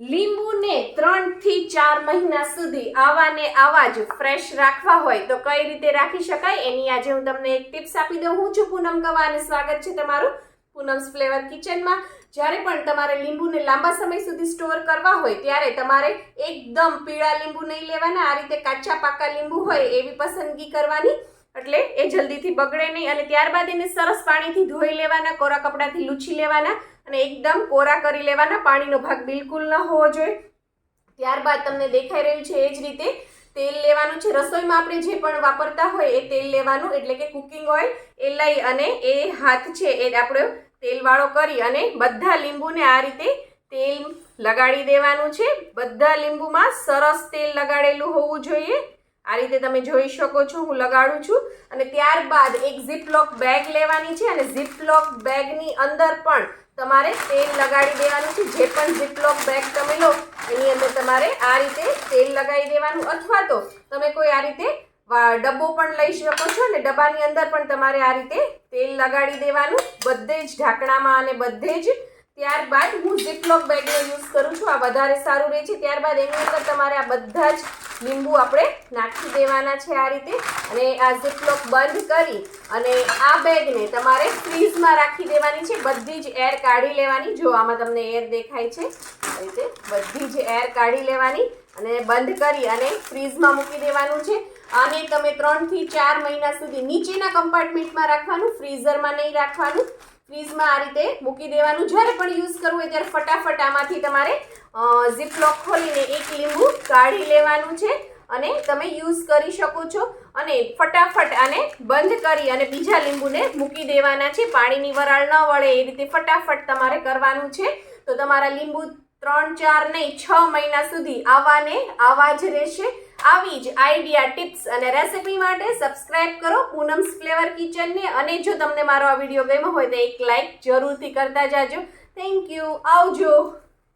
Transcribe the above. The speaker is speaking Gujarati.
લીંબુને ત્રણથી ચાર મહિના સુધી આવા ને આવા જ ફ્રેશ રાખવા હોય તો કઈ રીતે રાખી શકાય? એની આજે હું તમને એક ટિપ્સ આપી દઉં. હું છું પૂનમ ગવા અને સ્વાગત છે તમારું પૂનમ્સ ફ્લેવર કિચનમાં. જ્યારે પણ તમારે લીંબુને લાંબા સમય સુધી સ્ટોર કરવા હોય, ત્યારે તમારે એકદમ પીળા લીંબુ નહીં લેવાના. આ રીતે કાચા પાકા લીંબુ હોય એવી પસંદગી કરવાની. એટલે એ જલ્દીથી બગડે નહીં. અને ત્યારબાદ એને સરસ પાણીથી ધોઈ લેવાના, કોરા કપડાથી લૂછી લેવાના અને એકદમ કોરા કરી લેવાના. પાણીનો ભાગ બિલકુલ ન હોવો જોઈએ. ત્યારબાદ તમને દેખાઈ રહ્યું છે એ જ રીતે તેલ લેવાનું છે. રસોઈમાં આપણે જે પણ વાપરતા હોય એ તેલ લેવાનું, એટલે કે કુકિંગ ઓઇલ એ લઈ અને એ હાથ છે એ આપણે તેલવાળો કરી અને બધા લીંબુને આ રીતે તેલ લગાડી દેવાનું છે. બધા લીંબુમાં સરસ તેલ લગાડેલું હોવું જોઈએ. આ રીતે તમે જોઈ શકો છો, હું લગાડું છું. અને ત્યારબાદ એક ઝીપલોક બેગ લેવાની છે અને ઝીપલોક બેગની અંદર પણ તમારે તેલ લગાડી દેવાનું છે. જે પણ ઝીપલોક બેગ તમે લો, એની અંદર તમારે આ રીતે તેલ લગાડી દેવાનું. અથવા તો તમે કોઈ આ રીતે ડબ્બો પણ લઈ શકો છો અને ડબ્બાની અંદર પણ તમારે આ રીતે તેલ લગાડી દેવાનું. બધે જ ઢાંકણામાં અને બધે જ ત્યારબાદ હું ઝીપલોક બેગનો યુઝ કરું છું. આ વધારે સારું રહે છે. ત્યારબાદ એની અંદર તમારે આ બધા જ લીંબુ આપણે નાખી દેવાના છે આ રીતે. અને આ ઝીપલોક બંધ કરી અને આ બેગને તમારે ફ્રીઝમાં રાખી દેવાની છે. બધી જ એર કાઢી લેવાની. જો આમાં તમને એર દેખાય છે, આ રીતે બધી જ એર કાઢી લેવાની અને બંધ કરી અને ફ્રીઝમાં મૂકી દેવાનું છે. અને તમે ત્રણથી ચાર મહિના સુધી નીચેના કમ્પાર્ટમેન્ટમાં રાખવાનું ફ્રીઝરમાં નહીં રાખવાનું. ફ્રીઝમાં આ રીતે મૂકી દેવાનું. જ્યારે પણ યુઝ કરવું હોય ત્યારે ફટાફટ આમાંથી તમારે ઝીપલોક ખોલીને એક લીંબુ કાઢી લેવાનું છે અને તમે યુઝ કરી શકો છો. અને ફટાફટ આને બંધ કરી અને બીજા લીંબુને મૂકી દેવાના છે. પાણીની વરાળ ન વળે એ રીતે ફટાફટ તમારે કરવાનું છે. તો તમારા લીંબુ ત્રણ, ચાર નહીં, છ મહિના સુધી આવાને આવા જ રહેશે. આવી જ આઈડિયા ટિપ્સ અને રેસિપી માટે સબસ્ક્રાઇબ કરો પૂનમ્સ ફ્લેવર કિચનને. અને જો તમને મારો આ વીડિયો ગમ્યો હોય તો એક લાઈક જરૂરથી કરતા જાજો. થેન્ક યુ આવજો.